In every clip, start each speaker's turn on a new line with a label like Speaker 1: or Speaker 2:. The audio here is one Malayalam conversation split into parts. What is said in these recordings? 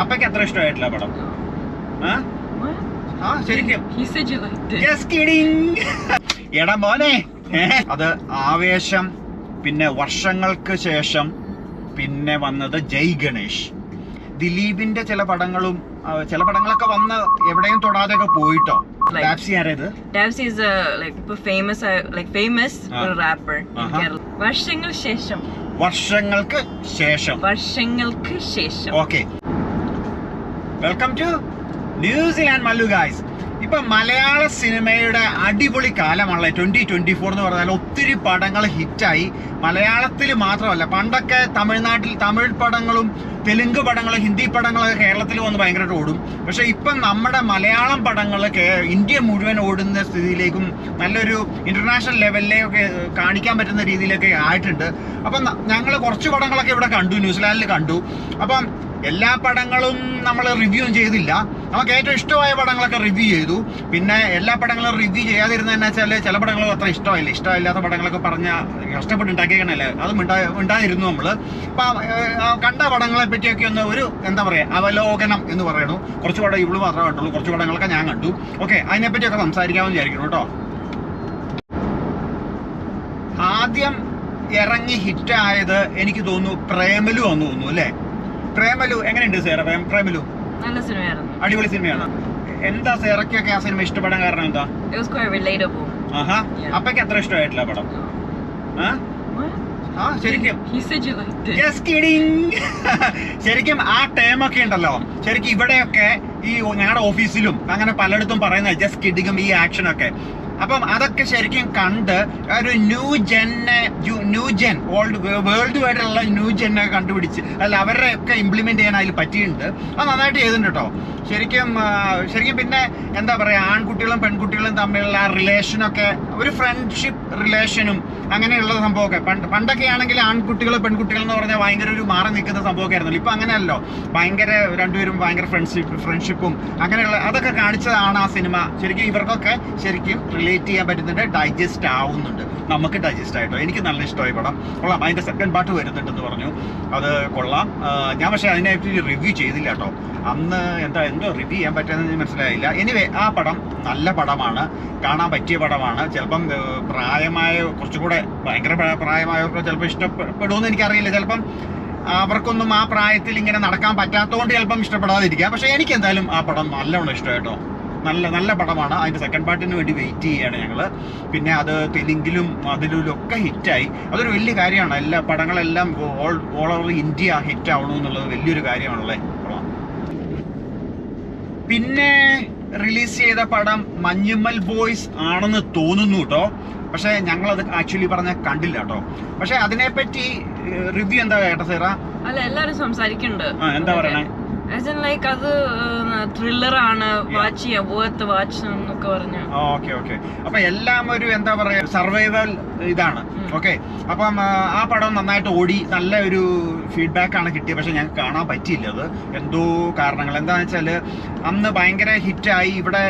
Speaker 1: അപ്പക്ക് എത്ര ഇഷ്ടമായിട്ടില്ല പടം. എടാ മോനെ. അത് ആവേശം പിന്നെ വർഷങ്ങൾക്ക് ശേഷം പിന്നെ വന്നത് ജയ് ഗണേഷ്. ദിലീപിന്റെ ചില പടങ്ങളും ചില പടങ്ങളൊക്കെ വന്ന് എവിടെയും തൊടാതെയൊക്കെ പോയിട്ടോ.
Speaker 2: വർഷങ്ങൾ ശേഷം.
Speaker 1: വർഷങ്ങൾക്ക് ശേഷം.
Speaker 2: വർഷങ്ങൾക്ക് ശേഷം.
Speaker 1: Okay welcome to New Zealand Mallu guys ഇപ്പൊ മലയാള സിനിമയുടെ അടിപൊളി കാലമാണല്ലേ? ട്വന്റി ട്വന്റി ഫോർ എന്ന് പറഞ്ഞാൽ ഒത്തിരി പടങ്ങൾ ഹിറ്റായി. മലയാളത്തിൽ മാത്രമല്ല പണ്ടൊക്കെ തമിഴ്നാട്ടിൽ തമിഴ് പടങ്ങളും തെലുങ്ക് പടങ്ങൾ ഹിന്ദി പടങ്ങളൊക്കെ കേരളത്തിൽ വന്ന് ഭയങ്കരമായിട്ട് ഓടും. പക്ഷെ ഇപ്പം നമ്മുടെ മലയാളം പടങ്ങൾ ഇന്ത്യ മുഴുവൻ ഓടുന്ന സ്ഥിതിയിലേക്കും നല്ലൊരു ഇന്റർനാഷണൽ ലെവലിലേക്കൊക്കെ കാണിക്കാൻ പറ്റുന്ന രീതിയിലൊക്കെ ആയിട്ടുണ്ട്. അപ്പം ഞങ്ങൾ കുറച്ച് പടങ്ങളൊക്കെ ഇവിടെ കണ്ടു ന്യൂസിലാൻഡിൽ കണ്ടു. അപ്പം എല്ലാ പടങ്ങളും നമ്മൾ റിവ്യൂ ചെയ്തില്ല. നമുക്ക് ഏറ്റവും ഇഷ്ടമായ പടങ്ങളൊക്കെ റിവ്യൂ ചെയ്തു. പിന്നെ എല്ലാ പടങ്ങളും റിവ്യൂ ചെയ്യാതിരുന്ന എന്നാ വെച്ചാൽ ചില പടങ്ങളും അത്ര ഇഷ്ടമായില്ല. ഇഷ്ടമില്ലാത്ത പടങ്ങളൊക്കെ പറഞ്ഞ കഷ്ടപ്പെട്ട് ഉണ്ടാക്കിയേക്കണല്ലേ അതും ഉണ്ടാ ഉണ്ടായിരുന്നു നമ്മൾ അപ്പം കണ്ട പടങ്ങളെ പറ്റിയൊക്കെ ഒന്ന് ഒരു എന്താ പറയുക അവലോകനം എന്ന് പറയണു കുറച്ച് പടം ഇവൾ മാത്രമേ കണ്ടുള്ളൂ. കുറച്ച് പടങ്ങളൊക്കെ ഞാൻ കണ്ടു. ഓക്കെ അതിനെപ്പറ്റിയൊക്കെ സംസാരിക്കാമെന്ന് വിചാരിക്കുന്നു കേട്ടോ. ആദ്യം ഇറങ്ങി ഹിറ്റായത് എനിക്ക് തോന്നുന്നു പ്രേമലു എന്ന് തോന്നുന്നു അല്ലേ? പ്രേമലു എങ്ങനെയുണ്ട് സാറേ? പ്രേം- പ്രേമലു?
Speaker 2: നല്ല സിനിമയായിരുന്നു
Speaker 1: അടിപൊളി സിനിമയാണ് എന്താ സേറയ്ക്കൊക്കെ ആ സിനിമ ഇഷ്ടപ്പെടാൻ കാരണം എന്താ
Speaker 2: It was quite relatable.
Speaker 1: Aaha
Speaker 2: Yeah.
Speaker 1: അപ്പക്ക് എത്ര ഇഷ്ടമായിട്ടില്ല പടം ആ?
Speaker 2: What?
Speaker 1: ആ ശരിക്കും
Speaker 2: He said you liked it.
Speaker 1: Just kidding. ശരിക്കും ആ ടേം ഒക്കെ ഉണ്ടല്ലോ ശരിക്കും ഇവിടെയൊക്കെ ഈ ഞങ്ങളുടെ ഓഫീസിലും അങ്ങനെ പലയിടത്തും പറയുന്ന ജസ്റ്റ് കിഡിങ്ങും ഈ ആക്ഷനൊക്കെ അപ്പം അതൊക്കെ ശരിക്കും കണ്ട് ഒരു ന്യൂ ജെന്നെ ന്യൂ ജെൻ വേൾഡ് വേൾഡ് വൈഡുള്ള ന്യൂ ജെന്നെ കണ്ടുപിടിച്ച് അല്ല അവരുടെ ഒക്കെ ഇംപ്ലിമെന്റ് ചെയ്യാൻ അതിൽ പറ്റിയിട്ടുണ്ട്. അത് നന്നായിട്ട് ചെയ്തിട്ടുണ്ട് കേട്ടോ ശരിക്കും ശരിക്കും പിന്നെ എന്താ പറയാ ആൺകുട്ടികളും പെൺകുട്ടികളും തമ്മിലുള്ള ആ റിലേഷനൊക്കെ ഒരു ഫ്രണ്ട്ഷിപ്പ് റിലേഷനും അങ്ങനെയുള്ള സംഭവമൊക്കെ. പണ്ട് പണ്ടൊക്കെ ആണെങ്കിൽ ആൺകുട്ടികൾ പെൺകുട്ടികൾ എന്ന് പറഞ്ഞാൽ ഭയങ്കര ഒരു മാറി നിൽക്കുന്ന സംഭവമൊക്കെ ആയിരുന്നല്ലോ ഇപ്പം അങ്ങനെയല്ലോ. ഭയങ്കര രണ്ടുപേരും ഭയങ്കര ഫ്രണ്ട്ഷിപ്പ് ഫ്രണ്ട്ഷിപ്പും അങ്ങനെയുള്ള അതൊക്കെ കാണിച്ചതാണ് ആ സിനിമ. ശരിക്കും ഇവർക്കൊക്കെ ശരിക്കും റിലേറ്റ് ചെയ്യാൻ പറ്റുന്നുണ്ട് ഡൈജസ്റ്റ് ആവുന്നുണ്ട്. നമുക്ക് ഡൈജസ്റ്റ് ആയിട്ടോ? എനിക്ക് നല്ല ഇഷ്ടമായി പടം. കൊള്ളാം. അതിന്റെ സെക്കൻഡ് പാർട്ട് വരുന്നുണ്ടെന്ന് പറഞ്ഞു. അത് കൊള്ളാം. ഞാൻ പക്ഷേ അതിനെപ്പറ്റി റിവ്യൂ ചെയ്തില്ല കേട്ടോ. അന്ന് എന്താ എന്തോ റിവ്യൂ ചെയ്യാൻ പറ്റുന്നതെന്ന് മനസ്സിലായില്ല. എനിവേ ആ പടം നല്ല പടമാണ്. കാണാൻ പറ്റിയ പടമാണ്. ചിലപ്പം ഏർ, പ്രായമായ കുറച്ചുകൂടെ ഭയങ്കര പ്രാ- പ്രായമായവർക്ക് ചിലപ്പോൾ ഇഷ്ടപ്പെടുമെന്ന് എനിക്കറിയില്ല. ചിലപ്പം അവർക്കൊന്നും ആ പ്രായത്തിൽ ഇങ്ങനെ നടക്കാൻ പറ്റാത്തതുകൊണ്ട് ചിലപ്പം ഇഷ്ടപ്പെടാതിരിക്കാം. പക്ഷേ എനിക്ക് എന്തായാലും ആ പടം നല്ലവണ്ണം ഇഷ്ടമായിട്ടോ നല്ല നല്ല പടമാണ്. അതിന്റെ സെക്കൻഡ് പാർട്ടിന് വേണ്ടി വെയിറ്റ് ചെയ്യുകയാണ് ഞങ്ങൾ പിന്നെ അത് തെലുങ്കിലും അതിലും ഒക്കെ ഹിറ്റായി. അതൊരു വലിയ കാര്യമാണ്. എല്ലാ പടങ്ങളെല്ലാം all all over India hit ആവണമെന്നുള്ളത് വലിയൊരു കാര്യമാണല്ലേ? പിന്നെ റിലീസ് ചെയ്ത പടം മഞ്ഞുമ്മൽ ബോയ്സ് ആണെന്ന് തോന്നുന്നു കേട്ടോ പക്ഷെ ഞങ്ങളത് ആക്ച്വലി പറഞ്ഞ കണ്ടില്ല കേട്ടോ പക്ഷെ അതിനെപ്പറ്റി റിവ്യൂ എന്താ കേട്ടോ സേറ?
Speaker 2: അല്ല എല്ലാരും സംസാരിക്കുന്നുണ്ട്
Speaker 1: എന്താ പറയണേ?
Speaker 2: ആസ് ഇൻ ലൈക്ക് അത് ത്രില്ലർ ആണ്. വാച്ച് ചെയ്യാം. വേർത്ത് വാച്ച് എന്നൊക്കെ പറഞ്ഞു.
Speaker 1: ഓക്കെ ഓക്കെ അപ്പൊ എല്ലാം ഒരു എന്താ പറയാ സർവൈവൽ ഇതാണ്. ഓക്കെ അപ്പം ആ, പടം നന്നായിട്ട് ഓടി. നല്ല ഒരു ഫീഡ്ബാക്ക് ആണ് കിട്ടിയത്. പക്ഷെ ഞങ്ങൾക്ക് കാണാൻ പറ്റിയില്ല അത്. എന്തോ കാരണങ്ങൾ. എന്താണെന്ന് വെച്ചാൽ അന്ന് ഭയങ്കര ഹിറ്റായി. ഇവിടെ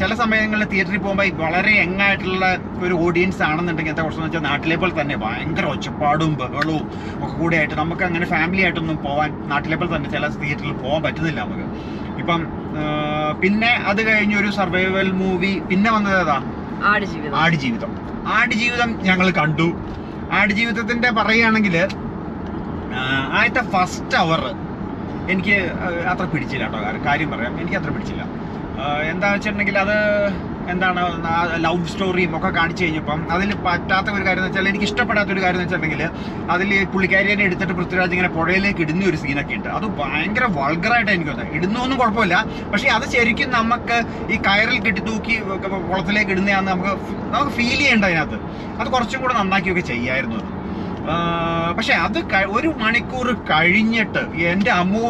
Speaker 1: ചില സമയങ്ങളിൽ തിയേറ്ററിൽ പോകുമ്പോൾ വളരെ യങ് ആയിട്ടുള്ള ഒരു ഓഡിയൻസ് ആണെന്നുണ്ടെങ്കിൽ എന്താ കുറച്ചെന്ന് വെച്ചാൽ നാട്ടിലെ പോലെ തന്നെ ഭയങ്കര ഒച്ചപ്പാടും ബഹളവും ഒക്കെ കൂടെ ആയിട്ട് നമുക്ക് അങ്ങനെ ഫാമിലി ആയിട്ടൊന്നും പോകാൻ നാട്ടിലെ പോലെ തന്നെ ചില തിയേറ്ററിൽ പോകാൻ പറ്റുന്നില്ല നമുക്ക്. ഇപ്പം പിന്നെ അത് കഴിഞ്ഞ ഒരു സർവൈവൽ മൂവി പിന്നെ വന്നത് ഏതാ?
Speaker 2: ആടുജീവിതം.
Speaker 1: ആടുജീവിതം. ഞങ്ങൾ കണ്ടു. ആടുജീവിതത്തിന്റെ പറയുകയാണെങ്കിൽ ആദ്യത്തെ ഫസ്റ്റ് അവർ എനിക്ക് അത്ര പിടിച്ചില്ല കേട്ടോ. കാര്യം പറയാം. എനിക്ക് അത്ര പിടിച്ചില്ല. എന്താ വെച്ചിട്ടുണ്ടെങ്കിൽ അത് എന്താണ് ലവ് സ്റ്റോറിയും ഒക്കെ കാണിച്ചു കഴിഞ്ഞപ്പം അതിൽ പറ്റാത്ത ഒരു കാര്യം എന്ന് വെച്ചാൽ എനിക്ക് ഇഷ്ടപ്പെടാത്ത ഒരു കാര്യം എന്ന് വെച്ചിട്ടുണ്ടെങ്കിൽ അതിൽ പുള്ളിക്കാരിയെ എടുത്തിട്ട് പൃഥ്വിരാജ് ഇങ്ങനെ പുഴയിലേക്ക് ഇടുന്ന ഒരു സീനൊക്കെ ഉണ്ട്. അത് ഭയങ്കര വൾഗറായിട്ട് എനിക്ക് തോന്നുന്നത് ഇടുന്നൊന്നും കുഴപ്പമില്ല. പക്ഷേ അത് ശരിക്കും നമുക്ക് ഈ കയറിൽ കെട്ടി തൂക്കി കുളത്തിലേക്ക് ഇടുന്നതാണ് നമുക്ക് നമുക്ക് ഫീൽ ചെയ്യേണ്ട അതിനകത്ത്. അത് കുറച്ചും കൂടെ നന്നാക്കിയൊക്കെ ചെയ്യായിരുന്നു പക്ഷെ അത് ഒരു മണിക്കൂർ കഴിഞ്ഞിട്ട് എന്റെ അമ്മോ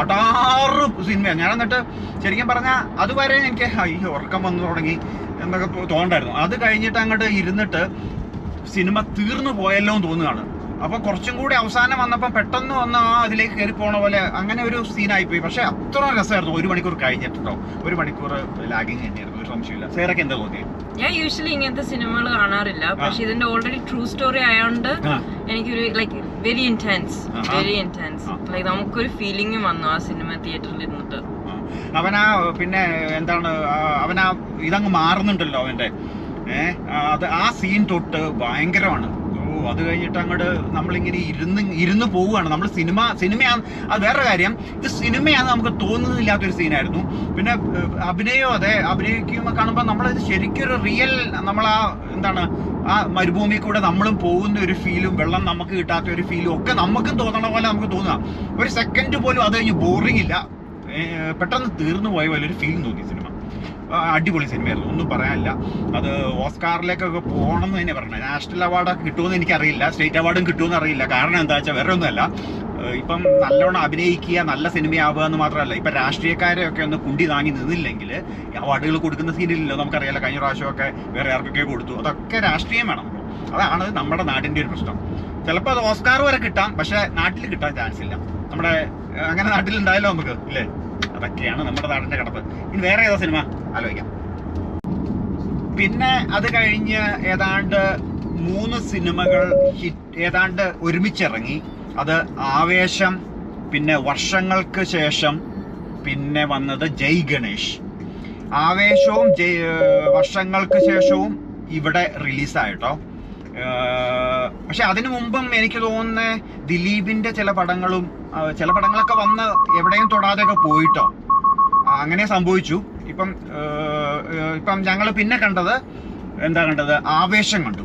Speaker 1: അടാറ് സിനിമയാണ് ഞാൻ എന്നിട്ട് ശരിക്കും പറഞ്ഞാൽ അതുവരെ എനിക്ക് അയ്യോ ഉറക്കം വന്നു തുടങ്ങി എന്നൊക്കെ തോന്നണ്ടായിരുന്നു. അത് കഴിഞ്ഞിട്ട് അങ്ങോട്ട് ഇരുന്നിട്ട് സിനിമ തീർന്നു പോയല്ലോ എന്ന് തോന്നുകയാണ്. അപ്പൊ കുറച്ചും കൂടി അവസാനം വന്നപ്പോൾ പെട്ടെന്ന് വന്ന് ആ അതിലേക്ക് കയറി പോണ പോലെ അങ്ങനെ ഒരു സീനായിപ്പോയി പക്ഷെ അത്ര രസമായിരുന്നു. ഒരു മണിക്കൂർ കഴിഞ്ഞിട്ടോ ഒരു മണിക്കൂർ ലാഗിങ് തന്നെയായിരുന്നു. ഒരു സംശയമില്ല സേറൊക്കെ എന്താ തോന്നിയത്
Speaker 2: ഞാൻ യൂഷ്വലി ഇങ്ങനത്തെ സിനിമകൾ കാണാറില്ല. പക്ഷെ ഇതിന്റെ ഓൾറെഡി ട്രൂ സ്റ്റോറി ആയതുകൊണ്ട്. എനിക്കൊരു like very intense very
Speaker 1: like
Speaker 2: like നമുക്കൊരു ഫീലിംഗ് വന്നു ആ സിനിമ തിയേറ്ററിൽ ഇരുന്നിട്ട്.
Speaker 1: അവനാ പിന്നെ എന്താണ് അവനാ ഇതങ്ങ് മാറുന്നുണ്ടല്ലോ അവന്റെ. ഏഹ് അത് ആ സീൻ തൊട്ട് ഭയങ്കരമാണ്. അത് കഴിഞ്ഞിട്ട് അങ്ങോട്ട് നമ്മളിങ്ങനെ ഇരുന്ന് ഇരുന്ന് പോവുകയാണ്. നമ്മൾ സിനിമ സിനിമയാണ് അത് വേറെ കാര്യം. ഇത് സിനിമയാണ് നമുക്ക് തോന്നുന്നില്ലാത്തൊരു സീനായിരുന്നു. പിന്നെ അഭിനയോ അതെ അഭിനയിക്കുമ്പോൾ കാണുമ്പോൾ നമ്മൾ ഇത് ശരിക്കും ഒരു റിയൽ നമ്മൾ ആ എന്താണ് ആ മരുഭൂമി കൂടെ നമ്മളും പോകുന്ന ഒരു ഫീലും വെള്ളം നമുക്ക് കിട്ടാത്ത ഒരു ഫീലും ഒക്കെ നമുക്കും തോന്നണ പോലെ നമുക്ക് തോന്നുക ഒരു സെക്കൻഡ് പോലും അത് കഴിഞ്ഞ് ബോറിംഗ് ഇല്ല. പെട്ടെന്ന് തീർന്നു പോയ പോലെ ഒരു ഫീലും തോന്നി സിനിമ അടിപൊളി സിനിമയായിരുന്നു. ഒന്നും പറയാനില്ല. അത് ഓസ്കാറിലേക്കൊക്കെ പോകണം എന്ന് തന്നെ പറഞ്ഞത്. നാഷണൽ അവാർഡൊക്കെ കിട്ടുമെന്ന് എനിക്കറിയില്ല. സ്റ്റേറ്റ് അവാർഡും കിട്ടുമെന്ന് അറിയില്ല. കാരണം എന്താ വെച്ചാൽ വേറെ ഒന്നുമല്ല. ഇപ്പം നല്ലോണം അഭിനയിക്കുക നല്ല സിനിമയാവുക എന്ന് മാത്രമല്ല ഇപ്പം രാഷ്ട്രീയക്കാരെയൊക്കെ ഒന്ന് കുണ്ടി താങ്ങി നിന്നില്ലെങ്കിൽ അവാർഡുകൾ കൊടുക്കുന്ന സീനില്ലല്ലോ നമുക്കറിയാലോ. കഴിഞ്ഞ പ്രാവശ്യമൊക്കെ വേറെ ആർക്കൊക്കെ കൊടുത്തു. അതൊക്കെ രാഷ്ട്രീയം വേണം. അതാണ് നമ്മുടെ നാടിന്റെ ഒരു പ്രശ്നം. ചിലപ്പോൾ അത് ഓസ്കാർ വരെ കിട്ടാം പക്ഷേ നാട്ടിൽ കിട്ടാൻ ചാൻസ് ഇല്ല. നമ്മുടെ അങ്ങനെ നാട്ടിൽ ഉണ്ടായല്ലോ നമുക്ക് ഇല്ലേ? അതൊക്കെയാണ് നമ്മുടെ നാടിന്റെ കടപ്പ്. ഇനി വേറെ ഏതാ സിനിമ? ആലോചിക്കാം. പിന്നെ അത് കഴിഞ്ഞ് ഏതാണ്ട് മൂന്ന് സിനിമകൾ ഹിറ്റ് ഏതാണ്ട് ഒരുമിച്ചിറങ്ങി. അത് ആവേശം പിന്നെ വർഷങ്ങൾക്ക് ശേഷം പിന്നെ വന്നത് ജയ് ഗണേഷ്. ആവേശവും ജയ് വർഷങ്ങൾക്ക് ശേഷവും ഇവിടെ റിലീസായിട്ടോ. പക്ഷെ അതിനു മുമ്പും എനിക്ക് തോന്നുന്ന ദിലീപിന്റെ ചില പടങ്ങളും ചില പടങ്ങളൊക്കെ വന്ന് എവിടെയും തൊടാതെയൊക്കെ പോയിട്ടോ. അങ്ങനെ സംഭവിച്ചു. ഇപ്പം ഇപ്പം ഞങ്ങൾ പിന്നെ കണ്ടത് എന്താ കണ്ടത്? ആവേശം കണ്ടു.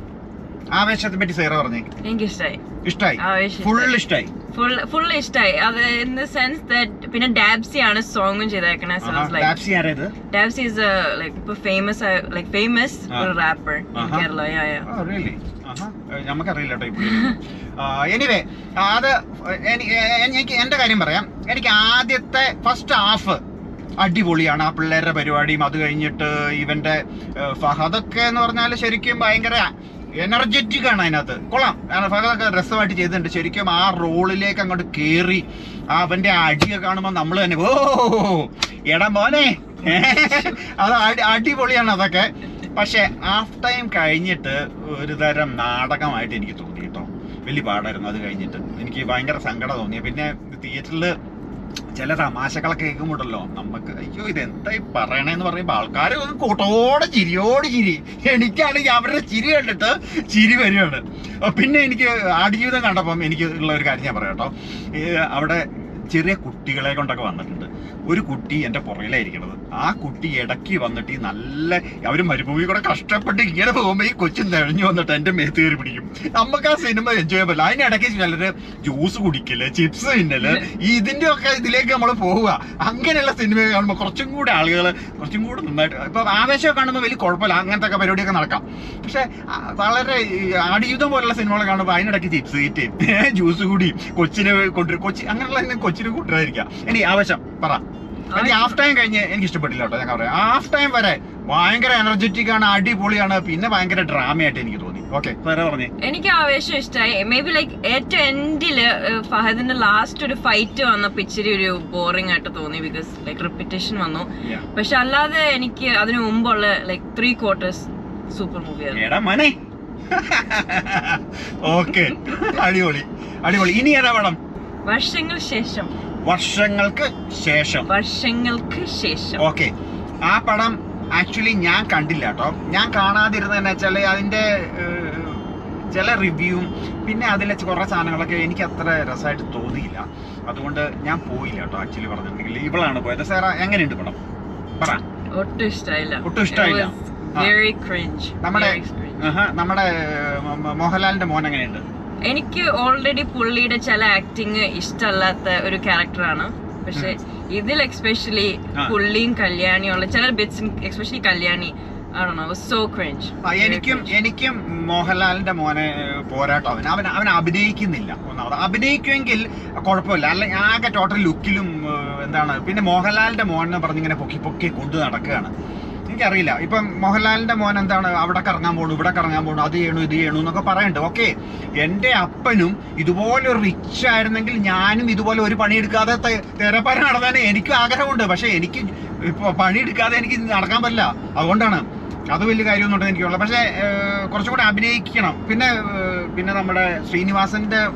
Speaker 1: ആവേശത്തെ പറ്റി സേറ പറഞ്ഞേ
Speaker 2: എനിക്ക് ഇഷ്ടമായി
Speaker 1: ഇഷ്ടായി ഫുൾ ഇഷ്ടായി.
Speaker 2: ഫുൾ ഫുൾ ഇഷ്ടായി. അത് ഇൻ ദ സെൻസ് ദാറ്റ് പിന്നെ ഡാബ്സി ആണ് സോങ്ങും ചെയ്തേക്കണേ ഡാബ്സി
Speaker 1: ആരാ ആരേത്?
Speaker 2: ഡാബ്സി ഇസ് ലൈക്ക് ഇപ്പൊ ഫേമസ് ലൈക്ക് ഫേമസ് ഒരു rapper. Kerala ya ya
Speaker 1: really നമുക്കറിയില്ല എനിവേ അത് എനിക്ക് എന്റെ കാര്യം പറയാം. എനിക്ക് ആദ്യത്തെ ഫസ്റ്റ് ഹാഫ് അടിപൊളിയാണ് ആ പിള്ളേരുടെ പരിപാടിയും. അത് കഴിഞ്ഞിട്ട് ഇവന്റെ ഏഹ്, ഫഹദൊക്കെ എന്ന് പറഞ്ഞാൽ ശരിക്കും ഭയങ്കര എനർജറ്റിക് ആണ് അതിനകത്ത്. കൊള്ളാം. ഫഹദൊക്കെ രസമായിട്ട് ചെയ്തിട്ടുണ്ട്. ശരിക്കും ആ റോളിലേക്ക് അങ്ങോട്ട് കയറി ആ അവന്റെ അടിയൊക്കെ കാണുമ്പോൾ നമ്മൾ തന്നെ ഓ എടാ മോനെ. അത് അടിപൊളിയാണ് അതൊക്കെ. പക്ഷെ ഹാഫ് ടൈം കഴിഞ്ഞിട്ട് ഒരു തരം നാടകമായിട്ട് എനിക്ക് തോന്നി കേട്ടോ. വലിയ പാടായിരുന്നു അത് കഴിഞ്ഞിട്ട്. എനിക്ക് ഭയങ്കര സങ്കടം തോന്നി. പിന്നെ തിയേറ്ററിൽ ചില തമാശകളൊക്കെ കേൾക്കുമ്പോഴല്ലോ നമുക്ക് അയ്യോ ഇത് എന്തായി പറയണേന്ന് പറയുമ്പോൾ ആൾക്കാർ കൂട്ടോടെ ചിരിയോട് ചിരി. എനിക്കാണെങ്കിൽ അവരുടെ ചിരി കണ്ടിട്ട് ചിരി വരികയാണ്. പിന്നെ എനിക്ക് ആടുജീവിതം കണ്ടപ്പം എനിക്ക് ഉള്ള ഒരു കാര്യം ഞാൻ പറയാം കേട്ടോ. അവിടെ ചെറിയ കുട്ടികളെ കൊണ്ടൊക്കെ വന്നിട്ടുണ്ട്. ഒരു കുട്ടി എന്റെ പുറകിലായിരിക്കണത്. ആ കുട്ടി ഇടയ്ക്ക് വന്നിട്ട് ഈ നല്ല അവർ മരുഭൂമി കൂടെ കഷ്ടപ്പെട്ട് ഇങ്ങനെ പോകുമ്പോൾ ഈ കൊച്ചു നിഴഞ്ഞു വന്നിട്ട് എന്റെ മേത്ത് കയറി പിടിക്കും. നമുക്ക് ആ സിനിമ എൻജോയ് പറ്റില്ല. അതിനിടയ്ക്ക് ചിലര് ജ്യൂസ് കുടിക്കൽ ചിപ്സ് തിന്നൽ ഈ ഇതിന്റെ ഒക്കെ ഇതിലേക്ക് നമ്മൾ പോവുക. അങ്ങനെയുള്ള സിനിമ കാണുമ്പോൾ കുറച്ചും കൂടെ ആളുകൾ കുറച്ചും കൂടെ നന്നായിട്ട് ഇപ്പം ആവേശമൊക്കെ കാണുമ്പോൾ വലിയ കുഴപ്പമില്ല. അങ്ങനത്തെ ഒക്കെ പരിപാടിയൊക്കെ നടക്കാം. പക്ഷേ വളരെ ആടിയുതം പോലുള്ള സിനിമകൾ കാണുമ്പോൾ അതിനിടയ്ക്ക് ചിപ്സ് തീറ്റ് ജ്യൂസ് കൂടി കൊച്ചിനെ കൊണ്ടുവരും. കൊച്ചി അങ്ങനെയുള്ള കൊച്ചിനെ കൂട്ടരായിരിക്കാം ഇനി ആവേശം. പറ. എനിക്ക് ഹാഫ് ടൈം കഴിഞ്ഞ് എനിക്ക് ഇഷ്ടപ്പെട്ടില്ല കേട്ടോ ഞാൻ പറയാം. ഹാഫ് ടൈം വരെ ഭയങ്കര എനർജറ്റിക് ആണ് അടിപൊളിയാണ് പിന്നെ ഭയങ്കര ഡ്രാമയായിട്ട് എനിക്ക് തോന്നി. ഓക്കെ വേറെ പറഞ്ഞേ.
Speaker 2: എനിക്ക് ആവേശം ഇഷ്ടമായി മേ ബി ലൈക്ക് ഏറ്റവും എൻഡിൽ ഫഹദിന്റെ ലാസ്റ്റ് ഒരു ഫൈറ്റ് വന്നപ്പോ ഇച്ചിരി ഒരു ബോറിംഗ് ആയിട്ട് തോന്നി ബിക്കോസ് ലൈക്ക് റിപ്പിറ്റേഷൻ വന്നു. പക്ഷെ അല്ലാതെ എനിക്ക് അതിനു മുമ്പുള്ള like three quarters super movie
Speaker 1: ആയിരുന്നു. മനെ. ഓക്കെ അടിപൊളി. അടിപൊളി. ഇനി ഏതാ പടം?
Speaker 2: വർഷങ്ങൾ ശേഷം.
Speaker 1: വർഷങ്ങൾക്ക് ശേഷം.
Speaker 2: വർഷങ്ങൾക്ക് ശേഷം.
Speaker 1: ഓക്കെ ആ പടം ആക്ച്വലി ഞാൻ കണ്ടില്ല കേട്ടോ. ഞാൻ കാണാതിരുന്നതെന്ന് വെച്ചാൽ അതിന്റെ ചില റിവ്യൂവും പിന്നെ അതിലെ കുറേ സാധനങ്ങളൊക്കെ എനിക്ക് അത്ര രസമായിട്ട് തോന്നിയില്ല. അതുകൊണ്ട് ഞാൻ പോയില്ല കേട്ടോ ആക്ച്വലി പറഞ്ഞിട്ടുണ്ടെങ്കിൽ. ഇവളാണ് പോയത്. സാറ എങ്ങനെയുണ്ട് പടം? പറ.
Speaker 2: ഒട്ടും ഇഷ്ടമായില്ല
Speaker 1: ഒട്ടും ഇഷ്ടമായില്ല? നമ്മുടെ നമ്മുടെ മോഹൻലാലിന്റെ മോൻ എങ്ങനെയുണ്ട്?
Speaker 2: എനിക്ക് ഓൾറെഡി പുള്ളിയുടെ ചില ആക്ടിങ് ഇഷ്ടമല്ലാത്ത ഒരു ക്യാരക്ടറാണ് പക്ഷെ ഇതിൽ എക്സ്പെഷ്യലി പുള്ളിയും കല്യാണിയുള്ള ചില ബിറ്റ്സ് എക്സ്പെഷ്യലി കല്യാണി
Speaker 1: എനിക്കും എനിക്കും മോഹൻലാലിന്റെ മോനെ പോരാട്ടോ അവൻ അവൻ അവൻ അഭിനയിക്കുന്നില്ല ഒന്നാമത്. അഭിനയിക്കുമെങ്കിൽ കുഴപ്പമില്ല. അല്ല ആകെ ടോട്ടൽ ലുക്കിലും എന്താണ്? പിന്നെ മോഹൻലാലിന്റെ മോനെന്ന് പറഞ്ഞിങ്ങനെ പൊക്കി പൊക്കി കൊണ്ടു നടക്കുകയാണ്. എനിക്കറിയില്ല. ഇപ്പം മോഹൻലാലിന്റെ മോൻ എന്താണ്? അവിടെ കറങ്ങാൻ പോണു ഇവിടെ കറങ്ങാൻ പോണു അത് ചെയ്യണു ഇത് ചെയ്യണു എന്നൊക്കെ പറയണ്ട്. ഓക്കെ. എന്റെ അപ്പനും ഇതുപോലെ റിച്ച് ആയിരുന്നെങ്കിൽ ഞാനും ഇതുപോലെ ഒരു പണിയെടുക്കാതെ തെ- നടന്നാൽ എനിക്കും ആഗ്രഹമുണ്ട്. പക്ഷെ എനിക്ക് ഇപ്പൊ പണിയെടുക്കാതെ എനിക്ക് നടക്കാൻ പറ്റില്ല. അതുകൊണ്ടാണ്. അത് വലിയ കാര്യമൊന്നും എനിക്കുള്ള. പക്ഷേ കുറച്ചും കൂടെ അഭിനയിക്കണം. പിന്നെ പിന്നെ നമ്മുടെ ശ്രീനിവാസന്റെ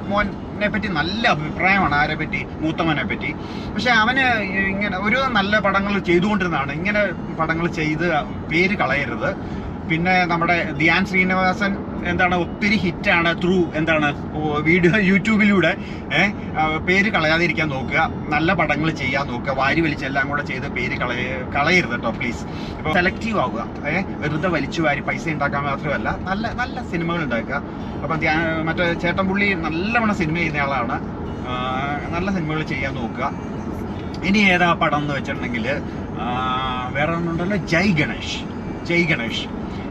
Speaker 1: മോനെ പറ്റി നല്ല അഭിപ്രായമാണ് ആരെ പറ്റി മൂത്തമ്മനെ പറ്റി പക്ഷെ അവന് ഇങ്ങനെ ഒരു നല്ല പടങ്ങൾ ചെയ്തുകൊണ്ടിരുന്നതാണ്. ഇങ്ങനെ പടങ്ങൾ ചെയ്ത് പേര് കളയരുത്. പിന്നെ നമ്മുടെ ധ്യാൻ ശ്രീനിവാസൻ എന്താണ് ഒത്തിരി ഹിറ്റാണ് ത്രൂ എന്താണ് വീഡിയോ യൂട്യൂബിലൂടെ പേര് കളയാതിരിക്കാൻ നോക്കുക. നല്ല പടങ്ങൾ ചെയ്യാൻ നോക്കുക. വാരി വലിച്ചെല്ലാം കൂടെ ചെയ്ത് പേര് കളയ കളയരുത് കേട്ടോ പ്ലീസ് ഇപ്പോൾ സെലക്റ്റീവ് ആവുക ഏഹ് വെറുതെ വലിച്ചു വാരി പൈസ ഉണ്ടാക്കാൻ മാത്രമല്ല നല്ല നല്ല സിനിമകൾ ഉണ്ടാക്കുക. അപ്പം മറ്റേ ചേട്ടൻപുള്ളി നല്ലവണ്ണം സിനിമ ചെയ്യുന്ന ആളാണ്. നല്ല സിനിമകൾ ചെയ്യാൻ നോക്കുക. ഇനി ഏതാ പടം എന്ന് വെച്ചിട്ടുണ്ടെങ്കിൽ വേറെ ഒന്നുണ്ടല്ലോ ജയ് ഗണേഷ്. ജയ് ഗണേഷ്.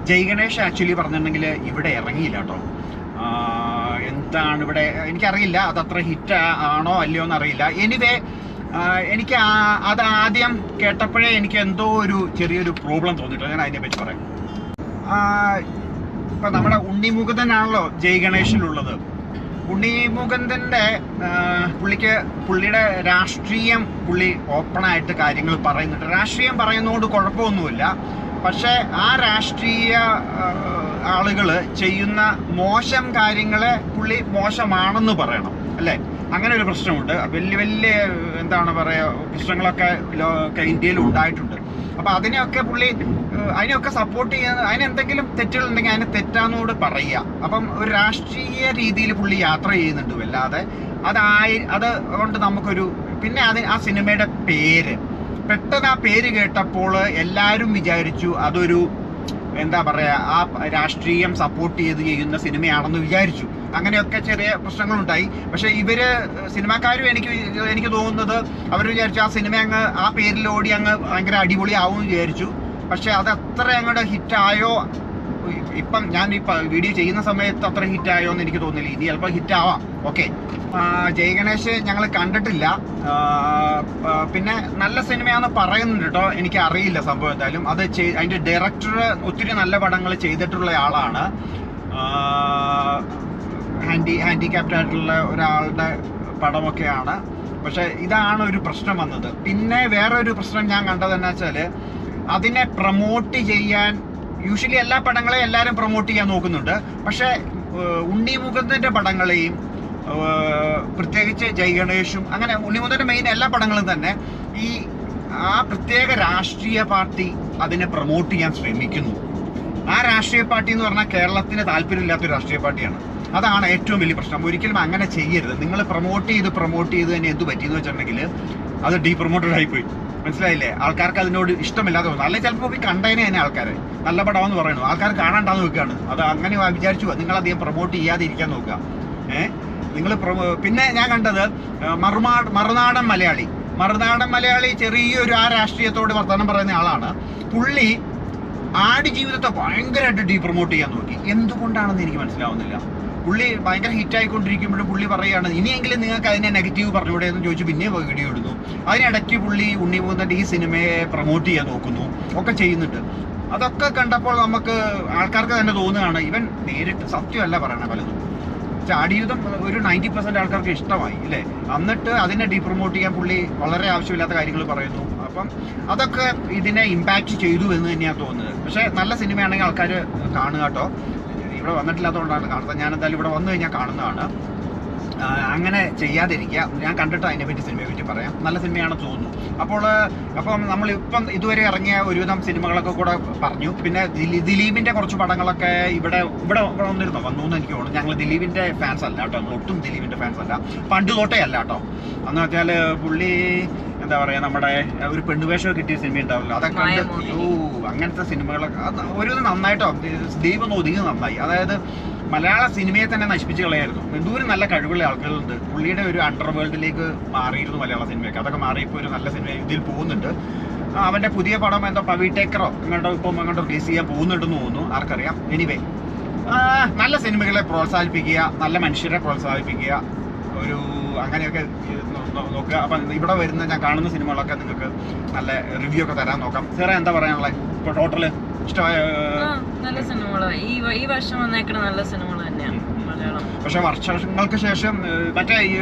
Speaker 1: ജയ് ഗണേഷ് ആക്ച്വലി പറഞ്ഞിട്ടുണ്ടെങ്കിൽ ഇവിടെ ഇറങ്ങിയില്ല കേട്ടോ. എന്താണ് ഇവിടെ എനിക്കറിയില്ല അത് അത്ര ഹിറ്റ് ആണോ അല്ലയോ എന്ന് അറിയില്ല എനിവേ എനിക്ക് അത് ആദ്യം കേട്ടപ്പോഴേ എനിക്ക് എന്തോ ഒരു ചെറിയൊരു പ്രോബ്ലം തോന്നിയിട്ടോ ഞാൻ അതിനെ പറ്റി പറയാം. ഇപ്പം നമ്മുടെ ഉണ്ണിമുകുന്ദനാണല്ലോ ജയ് ഗണേഷിലുള്ളത്. ഉണ്ണിമുകുന്ദന്റെ പുള്ളിക്ക് പുള്ളിയുടെ രാഷ്ട്രീയം പുള്ളി ഓപ്പണായിട്ട് കാര്യങ്ങൾ പറയുന്നുണ്ട്. രാഷ്ട്രീയം പറയുന്നതുകൊണ്ട് കുഴപ്പമൊന്നുമില്ല. പക്ഷേ ആ രാഷ്ട്രീയ ആളുകൾ ചെയ്യുന്ന മോശം കാര്യങ്ങളെ പുള്ളി മോശമാണെന്ന് പറയണം അല്ലേ? അങ്ങനെ ഒരു പ്രശ്നമുണ്ട്. വലിയ വലിയ എന്താണ് പറയുക പ്രശ്നങ്ങളൊക്കെ ഇന്ത്യയിൽ ഉണ്ടായിട്ടുണ്ട്. അപ്പൊ അതിനെയൊക്കെ പുള്ളി അതിനെയൊക്കെ സപ്പോർട്ട് ചെയ്യാൻ അതിനെന്തെങ്കിലും തെറ്റുകളുണ്ടെങ്കിൽ അതിനെ തെറ്റാന്നോട് പറയുക. അപ്പം ഒരു രാഷ്ട്രീയ രീതിയിൽ പുള്ളി യാത്ര ചെയ്യുന്നുണ്ട് വല്ലാതെ. അതായി അത് കൊണ്ട് നമുക്കൊരു പിന്നെ അത് ആ സിനിമയുടെ പേര്. പെട്ടെന്ന് ആ പേര് കേട്ടപ്പോൾ എല്ലാവരും വിചാരിച്ചു അതൊരു എന്താ പറയുക ആ രാഷ്ട്രീയം സപ്പോർട്ട് ചെയ്ത് ചെയ്യുന്ന സിനിമയാണെന്ന് വിചാരിച്ചു. അങ്ങനെയൊക്കെ ചെറിയ പ്രശ്നങ്ങളുണ്ടായി. പക്ഷേ ഇവർ സിനിമാക്കാരും എനിക്ക് എനിക്ക് തോന്നുന്നത് അവർ വിചാരിച്ചു ആ സിനിമ അങ്ങ് ആ പേരിൽ ഓടി അങ്ങ് ഭയങ്കര അടിപൊളി ആവുമെന്ന് വിചാരിച്ചു. പക്ഷെ അത് അത്ര അങ്ങോട്ട് ഹിറ്റായോ ഇപ്പം ഞാൻ ഈ വീഡിയോ ചെയ്യുന്ന സമയത്ത് അത്ര ഹിറ്റായോ എന്ന് എനിക്ക് തോന്നില്ല ഇനി ചിലപ്പോൾ ഹിറ്റ് ആവാം. ഓക്കെ ജയ് ഗണേഷ് ഞങ്ങൾ കണ്ടിട്ടില്ല. പിന്നെ നല്ല സിനിമയാണെന്ന് പറയുന്നുണ്ട് കേട്ടോ എനിക്ക് അറിയില്ല സംഭവം എന്തായാലും. അത് അതിന്റെ ഡയറക്ടർ ഒത്തിരി നല്ല പടങ്ങൾ ചെയ്തിട്ടുള്ള ആളാണ്. ഹാൻഡി ഹാൻഡിക്യാപ്റ്റ് ആയിട്ടുള്ള ഒരാളുടെ പടമൊക്കെയാണ്. പക്ഷെ ഇതാണ് ഒരു പ്രശ്നം വന്നത്. പിന്നെ വേറെ ഒരു പ്രശ്നം ഞാൻ കണ്ടതെന്നു വെച്ചാൽ അതിനെ പ്രൊമോട്ട് ചെയ്യാൻ യൂഷ്വലി എല്ലാ പടങ്ങളെയും എല്ലാവരും പ്രൊമോട്ട് ചെയ്യാൻ നോക്കുന്നുണ്ട്. പക്ഷെ ഉണ്ണി മുകുന്ദന്റെ പടങ്ങളെയും പ്രത്യേകിച്ച് ജയ് ഗണേഷും അങ്ങനെ ഉണ്ണി മുകുന്ദന്റെ മെയിൻ എല്ലാ പടങ്ങളും തന്നെ ഈ ആ പ്രത്യേക രാഷ്ട്രീയ പാർട്ടി അതിനെ പ്രൊമോട്ട് ചെയ്യാൻ ശ്രമിക്കുന്നു. ആ രാഷ്ട്രീയ പാർട്ടി എന്ന് പറഞ്ഞാൽ കേരളത്തിന് താല്പര്യമില്ലാത്തൊരു രാഷ്ട്രീയ പാർട്ടിയാണ്. അതാണ് ഏറ്റവും വലിയ പ്രശ്നം. ഒരിക്കലും അങ്ങനെ ചെയ്യരുത്. നിങ്ങൾ പ്രൊമോട്ട് ചെയ്ത് പ്രൊമോട്ട് ചെയ്ത് തന്നെ എന്ത് പറ്റിയെന്ന് വെച്ചിട്ടുണ്ടെങ്കിൽ അത് ഡീ പ്രൊമോട്ടഡ് ആയിപ്പോയി മനസ്സിലായില്ലേ? ആൾക്കാർക്ക് അതിനോട് ഇഷ്ടമില്ലാതെ തോന്നുന്നു അല്ലെങ്കിൽ ചിലപ്പോൾ പോയി കണ്ടതിനെ തന്നെ ആൾക്കാരെ. നല്ല പടമെന്ന് പറയുന്നു ആൾക്കാർ കാണാണ്ടാന്ന് നോക്കുകയാണ്. അത് അങ്ങനെ വിചാരിച്ചു നിങ്ങൾ അധികം പ്രൊമോട്ട് ചെയ്യാതെ ഇരിക്കാൻ നോക്കുക ഏഹ് നിങ്ങൾ പിന്നെ ഞാൻ കണ്ടത് മറുമാ മറുനാടൻ മലയാളി. മറുനാടൻ മലയാളി ചെറിയൊരു ആ രാഷ്ട്രീയത്തോട് വർത്തമാനം പറയുന്ന ആളാണ്. പുള്ളി ആടുജീവിതത്തെ ഭയങ്കരമായിട്ട് ഡീ പ്രൊമോട്ട് ചെയ്യാൻ നോക്കി. എന്തുകൊണ്ടാണെന്ന് എനിക്ക് മനസ്സിലാവുന്നില്ല. പുള്ളി ഭയങ്കര ഹിറ്റ് ആയിക്കൊണ്ടിരിക്കുമ്പോഴും പുള്ളി പറയുകയാണ് ഇനിയെങ്കിലും നിങ്ങൾക്ക് അതിനെ നെഗറ്റീവ് പറഞ്ഞൂടെ എന്ന് ചോദിച്ചു പിന്നെ വീഡിയോ ഇടുന്നു. അതിനിടയ്ക്ക് പുള്ളി ഉണ്ണിമുകുന്ദന്റെ ഈ സിനിമയെ പ്രൊമോട്ട് ചെയ്യാൻ നോക്കുന്നു ഒക്കെ ചെയ്യുന്നുണ്ട്. അതൊക്കെ കണ്ടപ്പോൾ നമുക്ക് ആൾക്കാർക്ക് തന്നെ തോന്നുകയാണ് ഇവൻ നേരിട്ട് സത്യമല്ല പറയണ പലതും. ചാടിയുധം ഒരു നയന്റി പെർസെന്റ് ആൾക്കാർക്ക് ഇഷ്ടമായി ഇല്ലേ? എന്നിട്ട് അതിനെ ഡീപ്രൊമോട്ട് ചെയ്യാൻ പുള്ളി വളരെ ആവശ്യമില്ലാത്ത കാര്യങ്ങൾ പറയുന്നു. അപ്പം അതൊക്കെ ഇതിനെ ഇമ്പാക്ട് ചെയ്തു എന്ന് തന്നെയാണ് തോന്നുന്നത്. പക്ഷേ നല്ല സിനിമയാണെങ്കിൽ ആൾക്കാർ കാണുക കേട്ടോ. ഇവിടെ വന്നിട്ടില്ലാത്തതുകൊണ്ടാണ് കാണുന്നത്. ഞാൻ എന്തായാലും ഇവിടെ വന്നു കഴിഞ്ഞാൽ കാണുന്നതാണ്. അങ്ങനെ ചെയ്യാതിരിക്കുക. ഞാൻ കണ്ടിട്ട് അതിനെ പറ്റി സിനിമയെ പറ്റി പറയാം. നല്ല സിനിമയാണെന്ന് തോന്നുന്നു. അപ്പോൾ അപ്പം നമ്മൾ ഇപ്പം ഇതുവരെ ഇറങ്ങിയ ഒരുവിധം സിനിമകളൊക്കെ കൂടെ പറഞ്ഞു. പിന്നെ ദിലീപിന്റെ കുറച്ച് പടങ്ങളൊക്കെ ഇവിടെ ഇവിടെ വന്നിരുന്നോ? വന്നു എന്ന് എനിക്ക് തോന്നുന്നു. ഞങ്ങൾ ദിലീപിന്റെ ഫാൻസ് അല്ല കേട്ടോ. ഒട്ടും ദിലീപിന്റെ ഫാൻസ് അല്ല. പണ്ട് തൊട്ടേ അല്ല കേട്ടോ. എന്ന് വെച്ചാൽ പുള്ളി എന്താ പറയാ നമ്മുടെ ഒരു പെണ്ണുവേഷം കിട്ടിയ സിനിമ ഉണ്ടാവില്ല. അതൊക്കെ ഓ അങ്ങനത്തെ സിനിമകളൊക്കെ അത് ഒരു നന്നായിട്ടോ ദൈവം ഒതുങ്ങി നന്നായി. അതായത് മലയാള സിനിമയെ തന്നെ നശിപ്പിച്ച് കളയായിരുന്നു. എന്തോരം നല്ല കഴിവുള്ള ആൾക്കാരുണ്ട്. പുള്ളിയുടെ ഒരു അണ്ടർ വേൾഡിലേക്ക് മാറിയിരുന്നു മലയാള സിനിമയൊക്കെ അതൊക്കെ മാറിയപ്പോൾ ഒരു നല്ല സിനിമ ഇതിൽ പോകുന്നുണ്ട്. അവന്റെ പുതിയ പടം എന്തോ പവിടേക്കറോ അങ്ങോട്ടോ ഇപ്പം അങ്ങോട്ടോ റിലീസ് ചെയ്യാൻ പോകുന്നുണ്ടെന്ന് തോന്നുന്നു. ആർക്കറിയാം. എനിവേ നല്ല സിനിമകളെ പ്രോത്സാഹിപ്പിക്കുക നല്ല മനുഷ്യരെ പ്രോത്സാഹിപ്പിക്കുക. ഒരു അങ്ങനെയൊക്കെ നോക്കുക. അപ്പം ഇവിടെ വരുന്ന ഞാൻ കാണുന്ന സിനിമകളൊക്കെ നിങ്ങൾക്ക് നല്ല റിവ്യൂ ഒക്കെ തരാൻ നോക്കാം. സാറേ എന്താ പറയാനുള്ളത് ഇപ്പോൾ ടോട്ടൽ ഇഷ്ടമായ
Speaker 2: നല്ല സിനിമകളാണ് ഈ ഈ വർഷം വന്നേക്കണ നല്ല സിനിമകൾ തന്നെയാണ്
Speaker 1: പക്ഷെ വർഷങ്ങൾക്ക് ശേഷം മറ്റേ ഈ,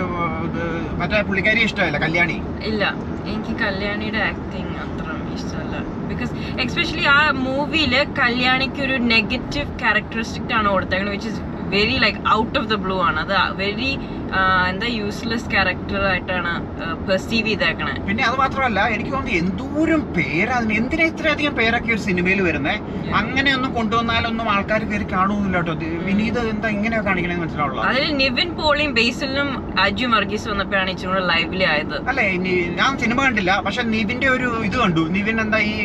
Speaker 1: മറ്റേ പുള്ളിക്കാരി ഇഷ്ടമല്ല കല്യാണി.
Speaker 2: ഇല്ല എനിക്ക് കല്യാണിയുടെ ആക്ടിങ് അത്ര ഇഷ്ടമല്ല. ബിക്കോസ് എക്സ്പെഷ്യലി ആ മൂവിയിൽ കല്യാണിക്ക് ഒരു നെഗറ്റീവ് ക്യാരക്ടറിസ്റ്റിക് ആണ് കൊടുത്തേക്കുന്നത് which is very like out of the blue ആണ്. അത് വെരി എന്താ യൂസ്ലെസ് ക്യാരക്ടർ ആയിട്ടാണ് പെർസീവ് ചെയ്തേക്കണേ.
Speaker 1: പിന്നെ അത് മാത്രമല്ല എനിക്ക് തോന്നുന്നു എന്തോരം പേരാ എന്തിനാ ഇത്രയധികം പേരൊക്കെ ഒരു സിനിമയിൽ വരുന്നേ? അങ്ങനെ ഒന്നും കൊണ്ടുവന്നാലൊന്നും ആൾക്കാർ കയറി കാണുന്നില്ല കേട്ടോ. വിനീത് എന്താ ഇങ്ങനെ കാണിക്കണേ മനസ്സിലാവുള്ളൂ
Speaker 2: അതിൽ നിവിൻ പോളിയും ബേസിലും അജു വർഗീസ് വന്നപ്പോഴാണ് ഇച്ചിരി കൂടെ ലൈവ്ലി ആയത്.
Speaker 1: അല്ലെ ഞാൻ സിനിമ കണ്ടില്ല പക്ഷെ നിവിന്റെ ഒരു ഇത് കണ്ടു. നിവിൻ എന്താ ഈ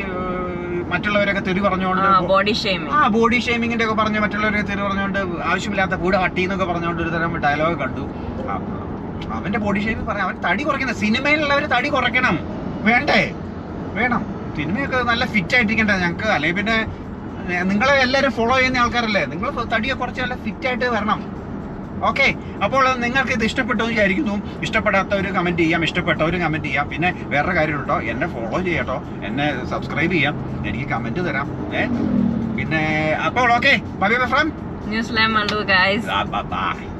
Speaker 1: മറ്റുള്ളവരൊക്കെ തെറി പറഞ്ഞുകൊണ്ട്
Speaker 2: ബോഡി ഷെയിമിങ്
Speaker 1: ആ ബോഡി ഷേമിങ്ങിന്റെ ഒക്കെ പറഞ്ഞ് മറ്റുള്ളവരൊക്കെ തെറി പറഞ്ഞുകൊണ്ട് ആവശ്യമില്ലാത്ത കൂടെ വട്ടി എന്നൊക്കെ പറഞ്ഞുകൊണ്ട് ഒരു തരം ഡയലോഗ് കണ്ടു. അവന്റെ ബോഡി ഷേപ്പ് പറയാം. അവൻ തടി കുറയ്ക്കണം. സിനിമയിലുള്ളവർ തടി കുറയ്ക്കണം. വേണ്ടേ? വേണം. സിനിമയൊക്കെ നല്ല ഫിറ്റ് ആയിട്ടിരിക്കണ്ടേ ഞങ്ങൾക്ക് അല്ലെങ്കിൽ പിന്നെ നിങ്ങളെ എല്ലാവരും ഫോളോ ചെയ്യുന്ന ആൾക്കാരല്ലേ? നിങ്ങൾ തടിയൊക്കെ കുറച്ച് നല്ല ഫിറ്റ് ആയിട്ട് വരണം. ഓക്കെ അപ്പോൾ നിങ്ങൾക്ക് ഇത് ഇഷ്ടപ്പെട്ടു എന്ന് വിചാരിക്കുന്നു. ഇഷ്ടപ്പെടാത്തവർ കമന്റ് ചെയ്യാം. ഇഷ്ടപ്പെട്ടവർ കമന്റ് ചെയ്യാം. പിന്നെ വേറൊരു കാര്യം കേട്ടോ എന്നെ ഫോളോ ചെയ്യട്ടോ. എന്നെ സബ്സ്ക്രൈബ് ചെയ്യാം. എനിക്ക് കമന്റ് തരാം. ഏ? പിന്നെ അപ്പോൾ ഓക്കെ ബൈ ബൈ ഫ്രം
Speaker 2: ന്യൂസ് ലാം ഗൈസ്
Speaker 1: ബൈ